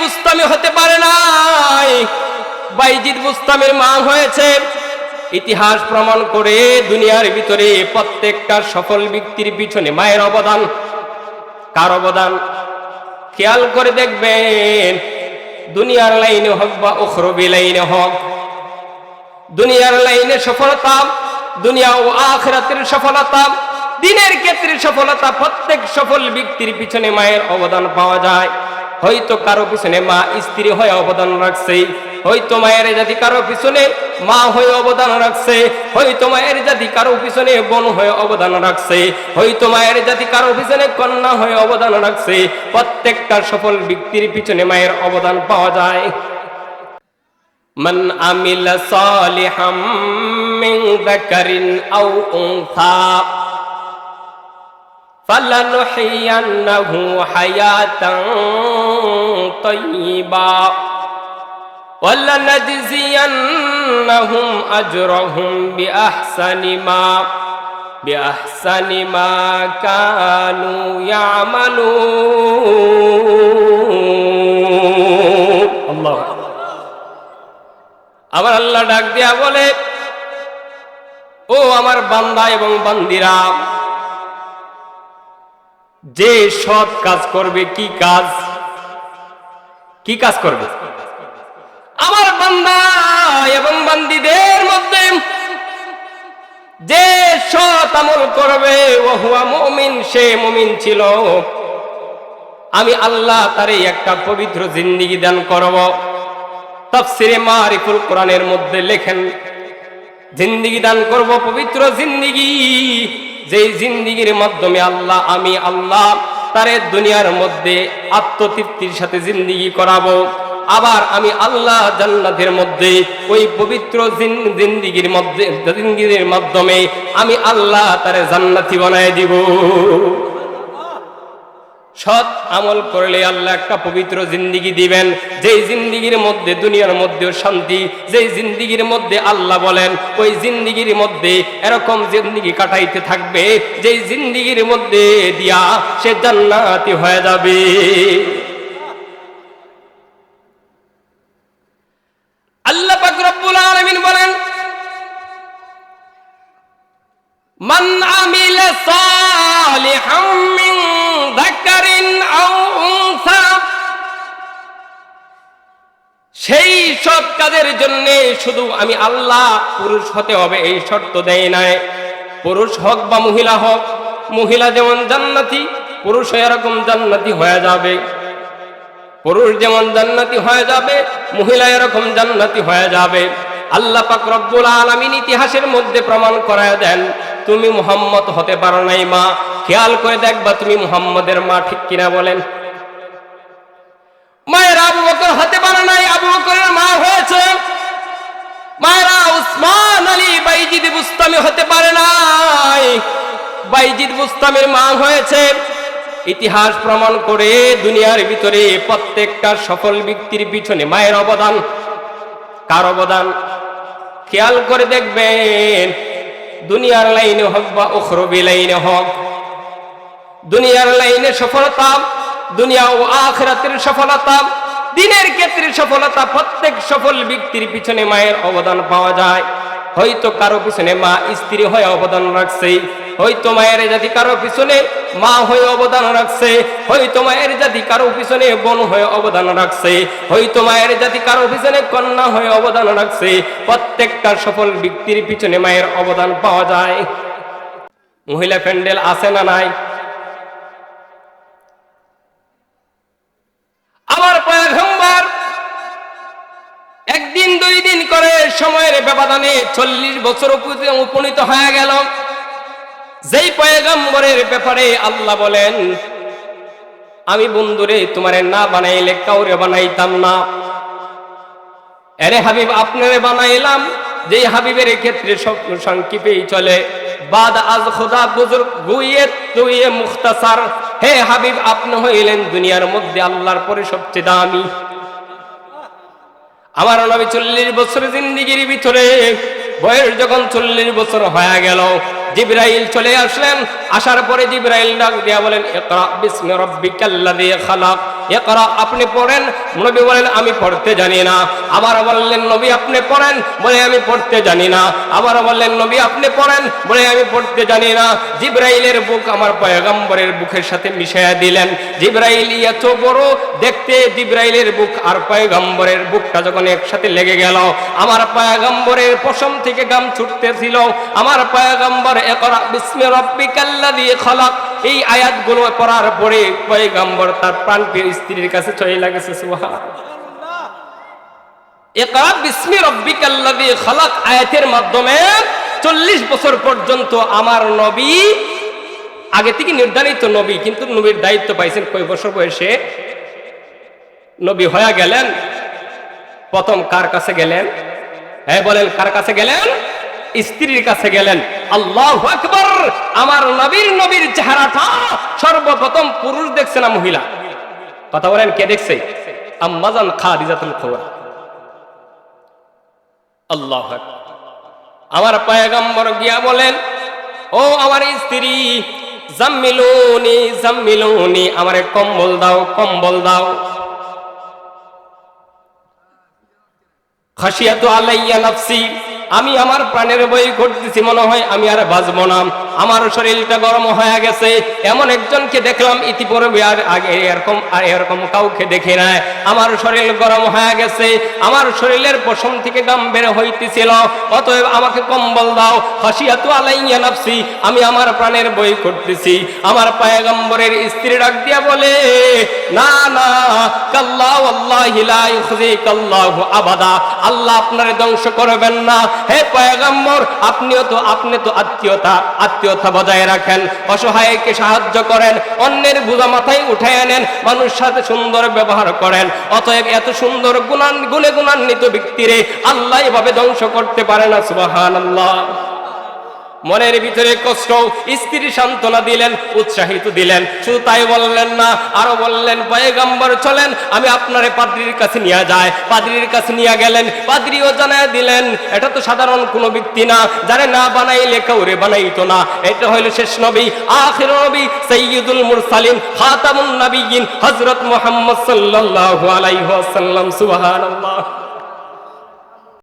বুস্তামি হতে পারে নাই। বাইজিদ বুস্তামের মা হয়েছে। ইতিহাস প্রমাণ করে দুনিয়ার ভিতরে প্রত্যেকটা সফল ব্যক্তির পিছনে মায়ের অবদান। কার অবদান? খেয়াল করে দেখবেন, দুনিয়ার লাইনে হোক বা উখরবি লাইনে হোক। দুনিয়ার লাইনে সফলতা, দুনিয়া ও আখরাতের সফলতা, দিনের ক্ষেত্রে সফলতা, প্রত্যেক সফল ব্যক্তির পিছনে মায়ের অবদান পাওয়া যায়। হয়তো কারো পিছনে মা স্ত্রী হয়ে অবদান রাখছে হয়তো মায়ের জাতি কারো পিছনে মা হয়ে অবদান রাখছে হয়তো মায়ের জাতি কারো পিছনে বোন হয়ে অবদান রাখছে হয়তো মায়ের জাতি কারো পিছনে কন্যা হয়ে অবদান রাখছে প্রত্যেকটা সফল ব্যক্তির পিছনে মায়ের অবদান পাওয়া যায় من عمل صالحا من ذكر أو أنثى فلنحيينه حياة طيبة ولنجزينهم أجرهم بأحسن ما بأحسن ما كانوا يعملون الله আবার আল্লাহ ডাক দিয়া বলে ও আমার বান্দা এবং বান্দিরা যে সৎ কাজ করবে, কি কাজ? কি কাজ করবে? আমার বান্দা এবং বান্দিদের মধ্যে যে সৎ আমল করবে ও হুয়া মুমিন, সে মুমিন ছিল। আমি আল্লাহ তারে একটা পবিত্র জিন্দিগি দান করব। তাফসিরে মারিফুল কোরআনের মধ্যে লেখেন, জিন্দিগি দান করব, পবিত্র জিন্দিগি। যেই জিন্দিগির মাধ্যমে আল্লাহ, আমি আল্লাহ, তারে দুনিয়ার মধ্যে আত্মতৃপ্তির সাথে জিন্দিগি করাবো। আবার আমি আল্লাহ জান্নাতের মধ্যে ওই পবিত্র জিন- জিন্দিগির মধ্যে, জিন্দিগির মাধ্যমে আমি আল্লাহ তারে জান্নাতি বানায় দিব। সৎ আমল করলে আল্লাহ একটা পবিত্র জিন্দিগি দিবেন। যেই জিন্দিগির মধ্যে দুনিয়ার মধ্যেও শান্তি, যেই জিন্দিগির মধ্যে আল্লাহ বলেন, ওই জিন্দিগির মধ্যে এরকম জিন্দিগি কাটাইতে থাকবে, যেই জিন্দিগির মধ্যে দিয়া সে জান্নাতি হয়ে যাবে। আল্লাহ রব্বুল আলামিন বলেন, মান আমিলা সেই সব কাজের জন্য শুধু আমি আল্লাহ পুরুষ হতে হবে, এই শর্ত দেয় নাই। পুরুষ হোক বা মহিলা হোক, মহিলা যেমন জান্নাতি পুরুষ এরকম জান্নাতি হয়ে যাবে। পুরুষ যেমন জান্নাতি হয়ে যাবে, মহিলা এরকম জান্নাতি হয়ে যাবে। আল্লাহ পাক রব্বুল আলামিন ইতিহাসের মধ্যে প্রমাণ করায় দেন, তুমি মুহাম্মদ হতে পারো নাই মা। খেয়াল করে দেখবা তুমি মুহাম্মদের মা ঠিক কিনা বলেন মায়ের আবু বকর হতে পারে নাই আবু বকরের মা হয়েছে মায়েরা উসমান আলী বাইজিদ বুস্তামি হতে পারে নাই। বাইজিদ বুস্তামের মা হয়েছে। ইতিহাস প্রমাণ করে দুনিয়ার ভিতরে প্রত্যেকটা সফল ব্যক্তির পিছনে মায়ের অবদান। কার অবদান? খেয়াল করে দেখবেন, দুনিয়ার লাইনে হোক বা উখরবি লাইনে হোক। দুনিয়ার লাইনে সফলতা, দুনিয়া ও আখরাতের সফলতা, দিনের ক্ষেত্রে সফলতা, প্রত্যেক সফল ব্যক্তির পিছনে মায়ের অবদান পাওয়া যায়। হয়তো কারও পিছনে মা স্ত্রী হয়ে অবদান রাখছে, হয়তো মায়ের জাতি কারও পিছনে মা হয়ে অবদান রাখছে, হয়তো মায়ের জাতি কারও পিছনে বোন হয়ে অবদান রাখছে, হয়তো মায়ের জাতি কারও পিছনে কন্যা হয়ে অবদান রাখছে, প্রত্যেকটা সফল ব্যক্তির পিছনে মায়ের অবদান পাওয়া যায়। মহিলা প্যান্ডেল আছে না নাই আমার পয়গম্বর একদিন দুই দিন করে সময়ের ব্যবধানে চল্লিশ বছর উপনীত- হয়ে গেল। যেই পয়গম্বরের ব্যাপারে আল্লাহ বলেন, আমি বন্ধুরে, তোমারে না বানাইলে কাউরে বানাইতাম না। এরে হাবিব, আপনারে বানাইলাম। যেই হাবিবের ক্ষেত্রে সংক্ষেপেই চলে, বাদ আজ খোদা বুজুর্গ, গুইয়ে তুইয়ে মুখতাসার। হে হাবিব, আপনি হইলেন দুনিয়ার মধ্যে আল্লাহর পরে সবচেয়ে দামি। আমার নবী চল্লিশ বছর জিন্দিগির ভিতরে বয়স যখন চল্লিশ বছর হয়ে গেল জিব্রাইল চলে আসলেন। আসার পরে জিব্রাইল ডাক দিয়া বলেন খালাক। আপনি পড়েন? নবী বলেন, আমি পড়তে জানি না। আবার বললেন, নবী, আপনি পড়েন? বলে, আমি পড়তে জানি না। আবার বললেন, নবী, আপনি পড়েন? বলে, আমি পড়তে জানি না। জিব্রাইলের বুক আমার পয়গম্বরের বুকের সাথে মিশাইয়া দিলেন। জিব্রাইল এত বড়, দেখতে জিব্রাইলের বুক আর পয়গম্বরের বুকটা যখন একসাথে লেগে গেল, আমার পয়গম্বরের পশম থেকে গাম ছুটতেছিল। আমার এই আয়াতগুলো পড়ার পরে তার স্ত্রীর কাছে লাগেছে আয়াতের মাধ্যমে চল্লিশ বছর পর্যন্ত আমার নবী, আগে থেকে নির্ধারিত নবী, কিন্তু নবীর দায়িত্ব পাইছেন কয় বছর বয়সে? নবী হয়ে গেলেন। প্রথম কার কাছে গেলেন? হ্যাঁ বলেন কার কাছে গেলেন? স্ত্রীর কাছে গেলেন। আল্লাহ আকবর, আমার নবীর নবীর চেহারাটা সর্বপ্রথম পুরুষ দেখছে না মহিলা? কথা বলেন, কে দেখছে? আম্মাজান খাদিজাতুল খোয়া আল্লাহ। আমার পায়গাম্বর গিয়া বলেন, ও আমার স্ত্রী, জাম্মিলুনি জাম্মিলুনি, আমারে কম্বল দাও কম্বল দাও। খাসিয়াতু আলাইয়া নাফসি আমি আমার প্রাণের বই করতেছি মনে হয় আমি আর বাঁচবো না। আমার শরীরটা গরম হয়ে গেছে। এমন একজনকে দেখলাম, ইতিপূর্বে আর আগে এরকম, আর এরকম কাউকে দেখি নাই। আমার শরীর গরম হয়ে গেছে। আমার শরীরের পশম থেকে গাম বের হইতেছিল। অতএব আমাকে কম্বল দাও। খাসিয়াতু আলাইয়া নাফসি, আমি আমার প্রাণের বই করতেছি আমার পায়গম্বরের স্ত্রী ডাক দিয়া বলে, না না, কাল্লা ওয়াল্লাহি লা ইউখজিকাল্লাহু আবাদা। আল্লাহ আপনারে ধ্বংস করবেন না। হে পয়গম্বর, আপনিও তো, আপনি তো আত্মীয়তা আত্মীয়তা বজায় রাখেন, অসহায়কে সাহায্য করেন, অন্যের বোঝা মাথায় উঠে আনেন মানুষ সাথে সুন্দর ব্যবহার করেন। অতএব এত সুন্দর গুণান গুণে গুণান্বিত ব্যক্তিরে আল্লাহ এভাবে ধ্বংস করতে পারে না সুবাহান আল্লাহ মনের ভিতরে কষ্ট, স্ত্রী সান্ত্বনা দিলেন, উৎসাহিত দিলেন। শুধু তাই বললেন, না। আরও বললেন, পয়গম্বর চলেন, আমি আপনারে পাদ্রির কাছে নিয়ে যায় পাদ্রির কাছে নিয়ে গেলেন, পাদ্রিও জানায় দিলেন, এটা তো সাধারণ কোনো ব্যক্তি না, যারে না বানাইলে কাউরে বানাইতো না। এটা হইল শেষ নবী, আখির নবী, সৈয়দুল মুরসালিন, খাতামুন নবিয়িন হযরত মুহাম্মদ সাল্লাল্লাহু আলাইহি ওয়াসাল্লাম, সুবহানাল্লাহ।